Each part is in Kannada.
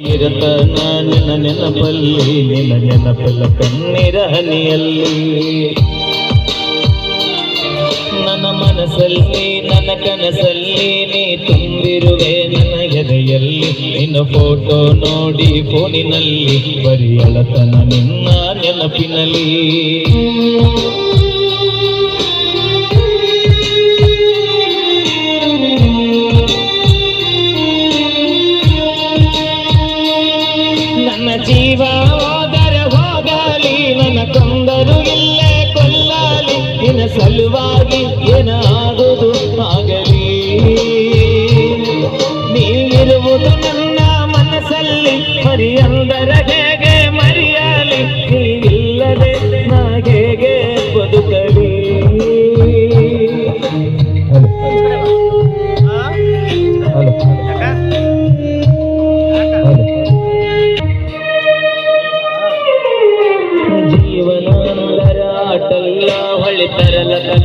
ಇರತನ ನಿನ್ನ ನೆನಪಲ್ಲಿ, ನಿನ್ನ ನೆನಪಲ್ಲ ಕಣ್ಣೀರ ಹನಿಯಲ್ಲಿ. ನನ್ನ ಮನಸ್ಸಲ್ಲಿ, ನನ್ನ ಕನಸಲ್ಲಿ ನೀ ತುಂಬಿರುವೆ ನನ್ನ ಎದೆಯಲ್ಲಿ. ನಿನ್ನ ಫೋಟೋ ನೋಡಿ ಫೋನಿನಲ್ಲಿ ಬರೀ ನಿನ್ನ ನೆನಪಿನಲ್ಲಿ.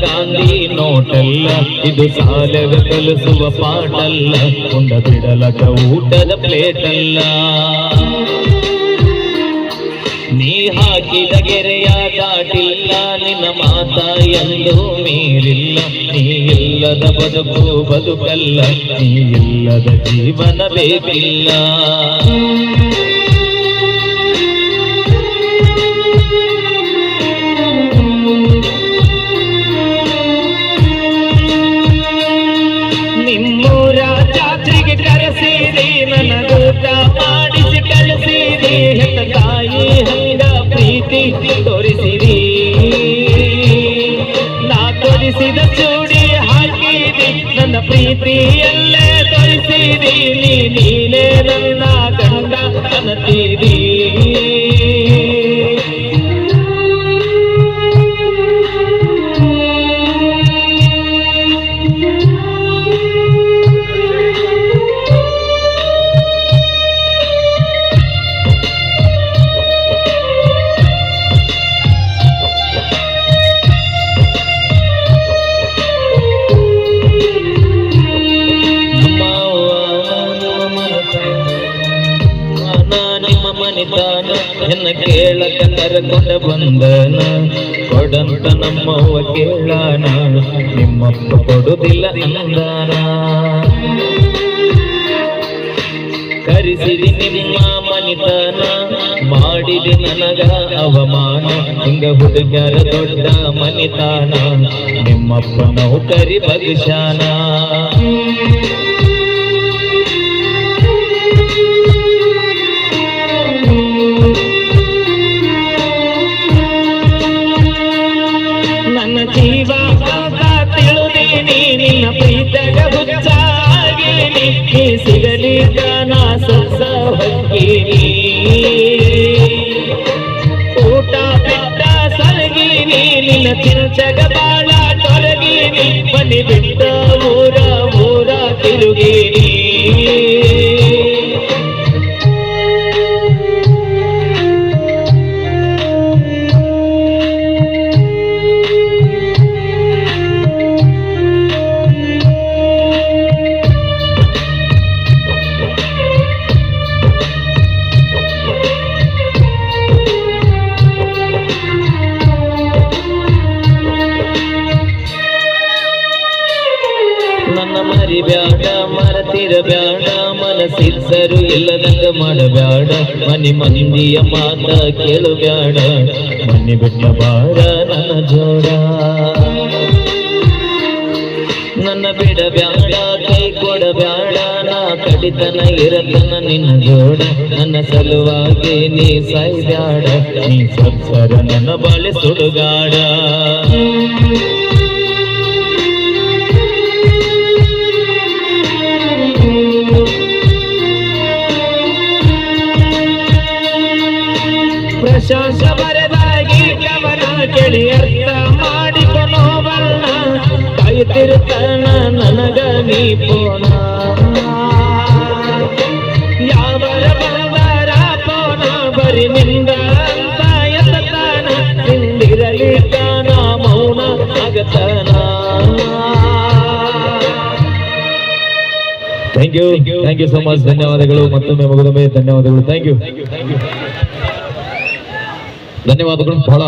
ಗಾಂಧಿ ಇದು ಸಾಲದ ಕಲಿಸುವ ಪಾಟಲ್ಲ ಉಂಡ ಬಿಡಲದ ಊಟದ ಪ್ಲೇಟಲ್ಲ ನೀ ಹಾಕಿದ ಗೆರೆಯ ದಾಟಿಲ್ಲ ನಿನ್ನ ಮಾತ ಎಂದು ಮೀರಿಲ್ಲ. ನೀ ಇಲ್ಲದ ಬದುಕು ಬದುಕಲ್ಲ, ನೀ ಇಲ್ಲದ ಜೀವನ ಬೇಕಿಲ್ಲ. ಮಾಡಿಸಿ ಕಳಿಸಿರಿ ಹೆತ್ತ ತಾಯಿ ಹಂಗ ಪ್ರೀತಿ ಪ್ರೀತಿಯಲ್ಲೇ ತೋರಿಸಿರಿ ನೀ ನೀನೇ ನನ್ನ ಗಂಡ ಅನ್ನತೀರಿ ಕೇಳಕ ಕರಕೊಂಡ ಬಂದನ ಕೊಡಂತ ನಮ್ಮವ್ವ ಕೇಳಾನ, ನಿಮ್ಮಪ್ಪ ಕೊಡುದಿಲ್ಲ ಅಂದಾನ. ಕರೆಸಿರಿ ನಿಮ್ಮ ಮನಿತನ ಮಾಡಿದೆ ನನಗ ಅವಮಾನ, ಹಿಂಗ ಹುಡುಗರ ದೊಡ್ಡ ಮನಿತಾನ, ನಿಮ್ಮಪ್ಪ ನೌಕರಿ ಬಗ್ಶಾನ ಸಿಗಲಿ ಜನ ಸೊಸ ಊಟ ಬಿಟ್ಟ ಸರಗೀನಿ ನಿನ್ನ ತಿರುಚಗ ಬಾಳ ತೊಲಗೀನಿ ಮನೆ ಬಿಟ್ಟ ಊರ ಊರ ತಿರುಗೀನಿ. ಬ್ಯಾಡ ಮನಸ್ಸಿದ್ದರು ಇಲ್ಲದಂಗ ಮಾಡಬೇಡ ಮನೆ ಮಂದಿಯ ಮಾತ ಕೇಳು ಬ್ಯಾಡ ಮನೆ ಬಿಟ್ಟ ಬಾರ ನನ್ನ ಜೋಡ. ನನ್ನ ಬಿಡಬ್ಯಾಡ, ಕೈ ಕೊಡಬ್ಯಾಡ, ನಾ ಕಡಿತನ ಇರತನ ನಿನ್ನ ಜೋಡ. ನನ್ನ ಸಲುವಾಗಿ ನೀ ಸಾಯ್ಬ್ಯಾಡ, ನೀ ಸತ್ಸರ ನನ್ನ ಬಾಳೆ ಸುಡುಗಾಡ. ಪ್ರಶಂಸ ಬರೆದಾಗಿ ಕವನ ಕೇಳಿ ಅರ್ಥ ಮಾಡಿಕೊನೋ ಬಣ್ಣ. ಕಾಯುತ್ತಿರುತ್ತಾನ ನನಗ ನೀ ಪೋಣ ಯಾವರ ಬರಬಾರ ಪೋಣ ಬರಿ ನಿಂದ ಅಂತ ನಿಂದಿರಲಿ ತಾನ ಮೌನ ಆಗತಾನ thank thank you thank you so much ಧನ್ಯವಾದಗಳು. ಮತ್ತೊಮ್ಮೆ ಮಗದೊಮ್ಮೆ ಧನ್ಯವಾದಗಳು. ಥ್ಯಾಂಕ್ ಯು ಧನ್ಯವಾದಗಳು ಬಹಳ